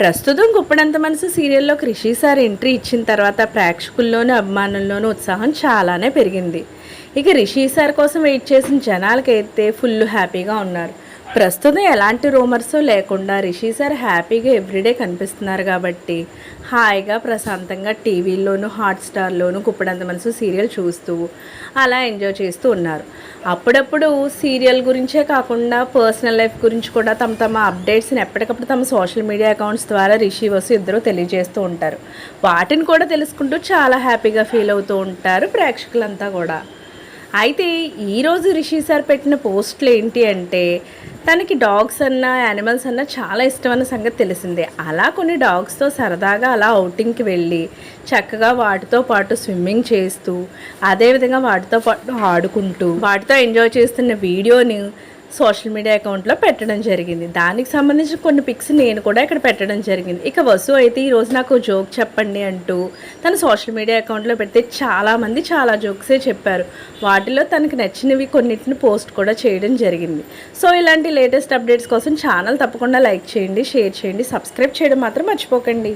ప్రస్తుతం గుప్పడంత మనసు సీరియల్లో కృషి సార్ ఎంట్రీ ఇచ్చిన తర్వాత ప్రేక్షకుల్లోనూ అభిమానుల్లోనూ ఉత్సాహం చాలానే పెరిగింది. ఇక రిషి సార్ కోసం వెయిట్ చేసిన జనాలకైతే ఫుల్ హ్యాపీగా ఉన్నారు. ప్రస్తుతం ఎలాంటి రూమర్స్ లేకుండా రిషి సార్ హ్యాపీగా ఎవ్రీడే కనిపిస్తున్నారు కాబట్టి హాయిగా ప్రశాంతంగా టీవీల్లోనూ హాట్స్టార్లోనూ కుప్పడంత మనసు సీరియల్ చూస్తూ అలా ఎంజాయ్ చేస్తూ ఉన్నారు. అప్పుడప్పుడు సీరియల్ గురించే కాకుండా పర్సనల్ లైఫ్ గురించి కూడా తమ తమ అప్డేట్స్ని ఎప్పటికప్పుడు తమ సోషల్ మీడియా అకౌంట్స్ ద్వారా రిషి వసు ఇద్దరు తెలియజేస్తూ ఉంటారు. వాటిని కూడా తెలుసుకుంటూ చాలా హ్యాపీగా ఫీల్ అవుతూ ఉంటారు ప్రేక్షకులంతా కూడా. అయితే ఈరోజు రిషి సార్ పెట్టిన పోస్టులు ఏంటి అంటే తనకి డాగ్స్ అన్న యానిమల్స్ అన్నా చాలా ఇష్టం అన్న సంగతి తెలిసిందే. అలా కొన్ని డాగ్స్తో సరదాగా అలా అవుటింగ్కి వెళ్ళి చక్కగా వాటితో పాటు స్విమ్మింగ్ చేస్తూ అదేవిధంగా వాటితో పాటు ఆడుకుంటూ వాటితో ఎంజాయ్ చేస్తున్న వీడియోని సోషల్ మీడియా అకౌంట్లో పెట్టడం జరిగింది. దానికి సంబంధించిన కొన్ని పిక్స్ నేను కూడా ఇక్కడ పెట్టడం జరిగింది. ఇక వసు అయితే ఈరోజు నాకు జోక్ చెప్పండి అంటూ తన సోషల్ మీడియా అకౌంట్లో పెడితే చాలామంది చాలా జోక్సే చెప్పారు. వాటిలో తనకు నచ్చినవి కొన్నిటిని పోస్ట్ కూడా చేయడం జరిగింది. సో ఇలాంటి లేటెస్ట్ అప్డేట్స్ కోసం ఛానల్ తప్పకుండా లైక్ చేయండి షేర్ చేయండి సబ్స్క్రైబ్ చేయడం మాత్రం మర్చిపోకండి.